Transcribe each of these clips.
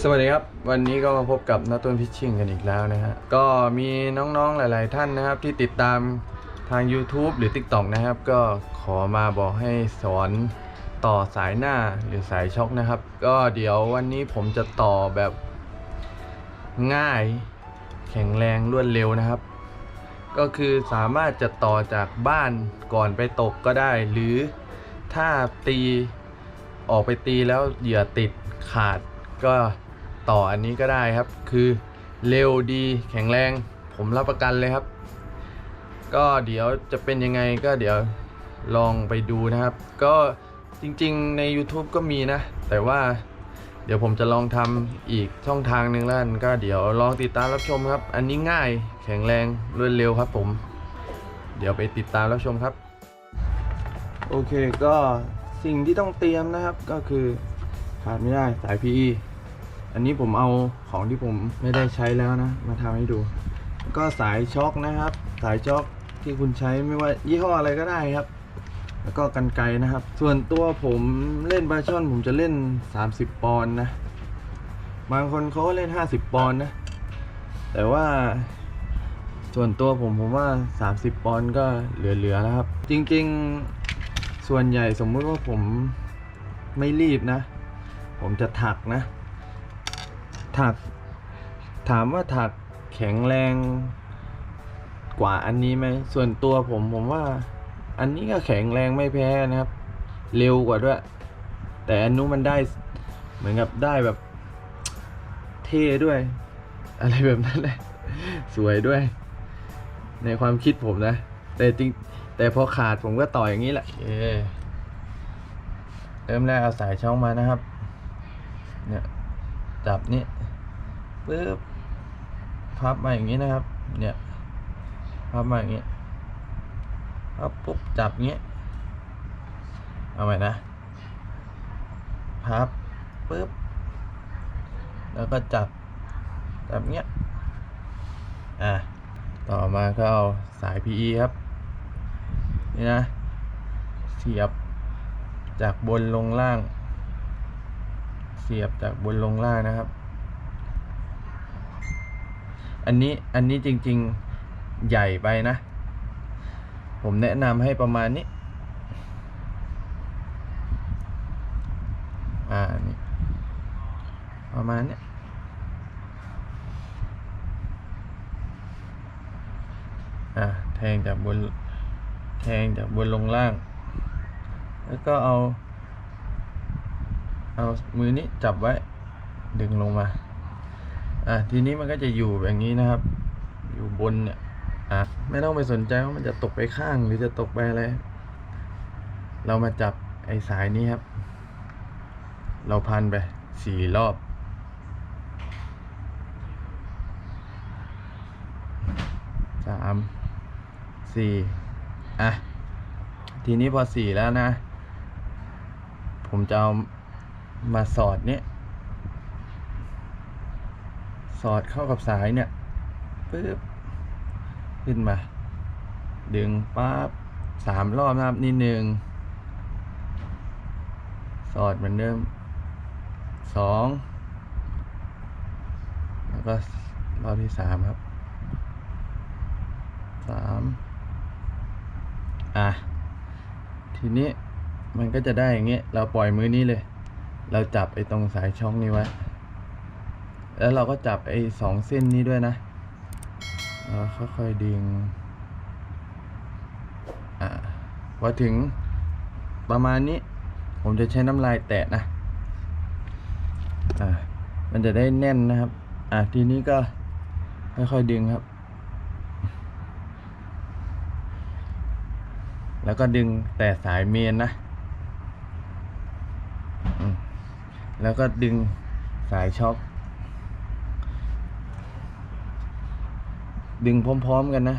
สวัสดีครับ วันนี้ก็มาพบกับนาต้นพิชชิ่งกันอีกแล้วนะฮะ ก็มีน้องๆหลาย ๆ ท่านนะครับ ที่ติดตามทาง YouTube หรือ TikTok นะครับ ก็ขอมาบอกให้สอนต่อสายหน้าหรือสายช็อคนะครับ ก็เดี๋ยววันนี้ผมจะต่อแบบง่าย แข็งแรงรวดเร็วนะครับ ก็คือสามารถจะต่อจากบ้านก่อนไปตกก็ได้ หรือถ้าตีออกไปตีแล้วเหยื่อติดขาด ก็ต่ออันนี้ก็ได้ครับ คือเร็วดีแข็งแรง ผมรับประกันเลยครับ ก็เดี๋ยวจะเป็นยังไงก็เดี๋ยวลองไปดูนะครับ ก็จริงๆใน YouTube ก็มีนะ แต่ว่าเดี๋ยวผมจะลองทำอีกช่องทางหนึ่งแล้วก็เดี๋ยวลองติดตามรับชมครับ อันนี้ง่ายแข็งแรงรวดเร็วครับผม เดี๋ยวไปติดตามรับชมครับ โอเคก็สิ่งที่ต้องเตรียมนะครับก็คือขาดไม่ได้สาย PE อันนี้ผมเอาของที่ผมไม่ได้ใช้แล้วนะ มาทำให้ดู ก็สายช็อคนะครับ สายช็อคที่คุณใช้ไม่ว่ายี่ห้ออะไรก็ได้ครับ แล้วก็กันไกนะครับ ส่วนตัวผมเล่นบาช่อนผมจะเล่น 30 ปอนด์นะ บางคนเขาก็เล่น 50 ปอนด์นะ แต่ว่าส่วนตัวผมผมว่า 30 ปอนด์ก็เหลือๆแล้วครับ จริงๆส่วนใหญ่สมมุติว่าผมไม่รีบนะ ผมจะถักนะ ถัก ถามว่าถักแข็งแรงกว่าอันนี้ไหมส่วนตัวผมผมว่า อันนี้ก็แข็งแรงไม่แพ้นะครับ เร็วกว่าด้วย แต่อันนู้นมันได้เหมือนกับได้แบบ เท่ด้วย อะไรแบบนั้นเลยสวยด้วย ในความคิดผมนะ แต่จริงแต่พอขาดผมก็ต่อยอย่างนี้แหละเอเริ่มแรกเอาสายช่องมานะครับ เนี่ยจับนี่ ปึ๊บพับมาอย่างนี้นะครับ เนี่ยพับมาอย่างนี้พับปุ๊บจับอย่างนี้เอาใหม่นะพับปึ๊บแล้วก็จับจับเงี้ยอะต่อมาก็เอาสาย PE ครับนี่นะเสียบจากบนลงล่าง เสียบจากบนลงล่างนะครับ อันนี้อันนี้จริงๆใหญ่ไปนะ ผมแนะนำให้ประมาณนี้ อ่านี่ประมาณนี้อะแทงจากบนแทงจากบนลงล่าง แล้วก็เอา เอามือนี้จับไว้ดึงลงมา อะทีนี้มันก็จะอยู่แบบนี้นะครับ อยู่บนเนี่ยอะไม่ต้องไปสนใจว่ามันจะตกไปข้างหรือจะตกไปอะไร เรามาจับไอ้สายนี้ครับ เราพันไปสี่รอบ สาม สี่ อะ ทีนี้พอสี่แล้วนะ ผมจะเอามาสอดเนี่ย สอดเข้ากับสายเนี่ยปึ๊บขึ้นมา ดึงปั๊บสามรอบนะครับนี่หนึ่งสอดเหมือนเดิมสองแล้วก็รอบที่สามครับสามอะ ทีนี้มันก็จะได้อย่างเงี้ย เราปล่อยมือนี้เลย เราจับไอ้ตรงสายช่องนี้ไว้ แล้วเราก็จับไอ้สองเส้นนี้ด้วยนะแล้วค่อยๆดึงอ่าพอถึงประมาณนี้ ผมจะใช้น้ำลายแตะนะอ่ามันจะได้แน่นนะครับ อ่าทีนี้ก็ค่อยๆดึงครับ แล้วก็ดึงแต่สายเมนนะแล้วก็ดึงสายช็อค ดึงพร้อม ๆ กันนะ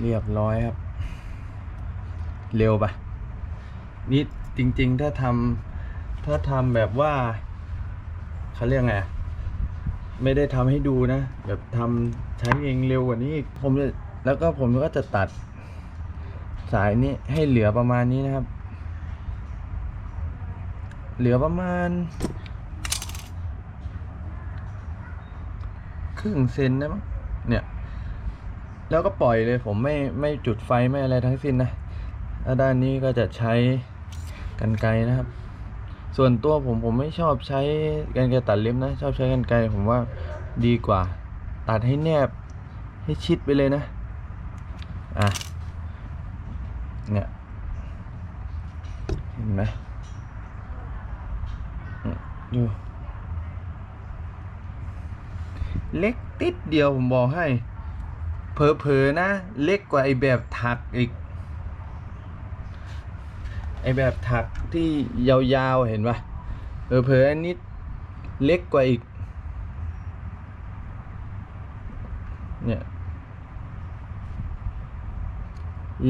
เรียบร้อยครับ เร็วปะนี่จริง ๆ ถ้าทำถ้าทำแบบว่าเขาเรียกไงไม่ได้ทำให้ดูนะ แบบทำใช้เองเร็วกว่านี้ผมแล้วก็ผมก็จะตัดสายนี้ให้เหลือประมาณนี้นะครับ เหลือประมาณ ครึ่งเซนนะมั้งเนี่ย แล้วก็ปล่อยเลยผมไม่ไม่จุดไฟไม่อะไรทั้งสิ้นนะแล้วด้านนี้ก็จะใช้กันไกรนะครับ ส่วนตัวผมผมไม่ชอบใช้กันไกรตัดเล็บนะ ชอบใช้กันไกรผมว่าดีกว่า ตัดให้แนบให้ชิดไปเลยนะ อะ เนี่ย เห็นไหม ดูเล็กติดเดียวผมบอกให้ เผลอๆนะ เล็กกว่าไอแบบถักอีก ไอแบบถักที่ยาวๆเห็นปะเผลอๆอันนี้เล็กกว่าอีก เนี่ย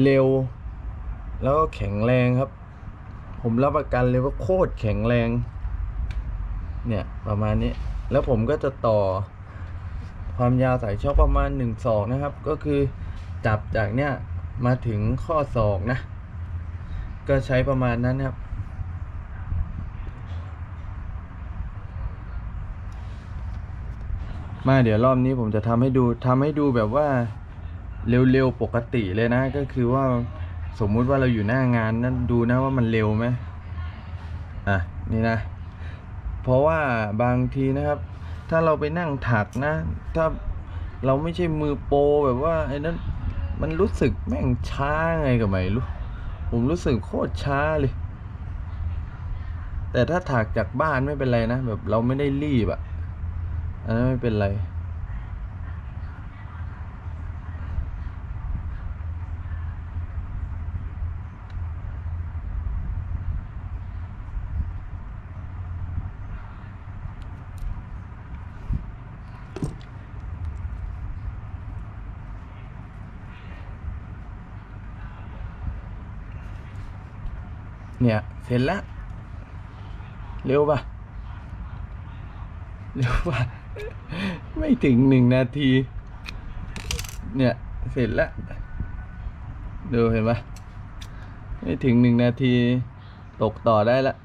เร็ว แล้วก็แข็งแรงครับ ผมรับประกันเลยว่าโคตรแข็งแรง เนี่ยประมาณนี้ แล้วผมก็จะต่อความยาวสายช็อคประมาณ1ศอกนะครับ ก็คือจับจากเนี้ยมาถึงข้อศอกนะ ก็ใช้ประมาณนั้นครับ มาเดี๋ยวรอบนี้ผมจะทำให้ดูทำให้ดูแบบว่าเร็วๆปกติเลยนะ ก็คือว่าสมมุติว่าเราอยู่หน้างานนั้นดูนะว่ามันเร็วไหมอะ นี่นะ เพราะว่าบางทีนะครับ ถ้าเราไปนั่งถักนะ ถ้าเราไม่ใช่มือโปรแบบว่าไอ้นั้นมันรู้สึกแม่งช้าไงกับไม่รู้ผมรู้สึกโคตรช้าเลย แต่ถ้าถักจากบ้านไม่เป็นไรนะ แบบเราไม่ได้รีบอะอันนั้นไม่เป็นไร เนี่ย เสร็จแล้ว เร็วปะเร็วปะไม่ถึงหนึ่งนาที เนี่ย เสร็จแล้ว ดูเห็นปะไม่ถึงหนึ่งนาที ตกต่อได้ละ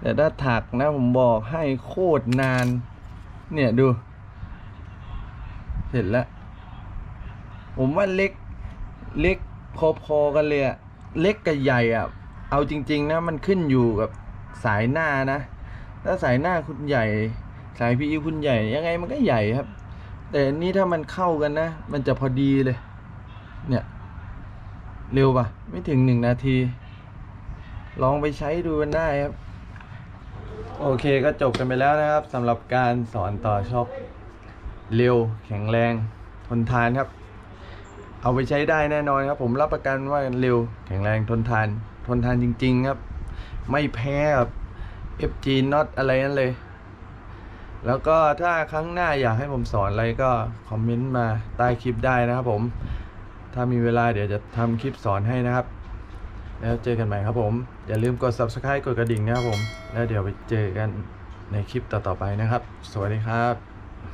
แต่ถ้าถักนะผมบอกให้โคตรนาน เนี่ยดู เสร็จแล้ว ผมว่าเล็ก เล็กพอๆกันเลยอะเล็กกับใหญ่อะ เอาจริง ๆ นะ มันขึ้นอยู่กับสายหน้านะ ถ้าสายหน้าคุณใหญ่ สายพีคุณใหญ่ ยังไงมันก็ใหญ่ครับ แต่นนี้ถ้ามันเข้ากันนะ มันจะพอดีเลย เนี่ย เร็วปะไม่ถึงหนึ่งนาที ลองไปใช้ดูกันได้ครับ โอเคก็จบกันไปแล้วนะครับสำหรับการสอนต่อช็อปเร็วแข็งแรงทนทานครับ เอาไปใช้ได้แน่นอนครับ ผมรับประกันว่าเร็วแข็งแรงทนทาน ทนทานจริง ๆ ครับ ไม่แพ้กับ FG Not อะไรนั่นเลย แล้วก็ถ้าครั้งหน้าอยากให้ผมสอนอะไรก็ คอมเมนต์มาใต้คลิปได้นะครับผม ถ้ามีเวลาเดี๋ยวจะทำคลิปสอนให้นะครับ แล้วเจอกันใหม่ครับผม อย่าลืมกด subscribe กดกระดิ่งนะครับผม แล้วเดี๋ยวไปเจอกันในคลิปต่อๆไปนะครับ สวัสดีครับ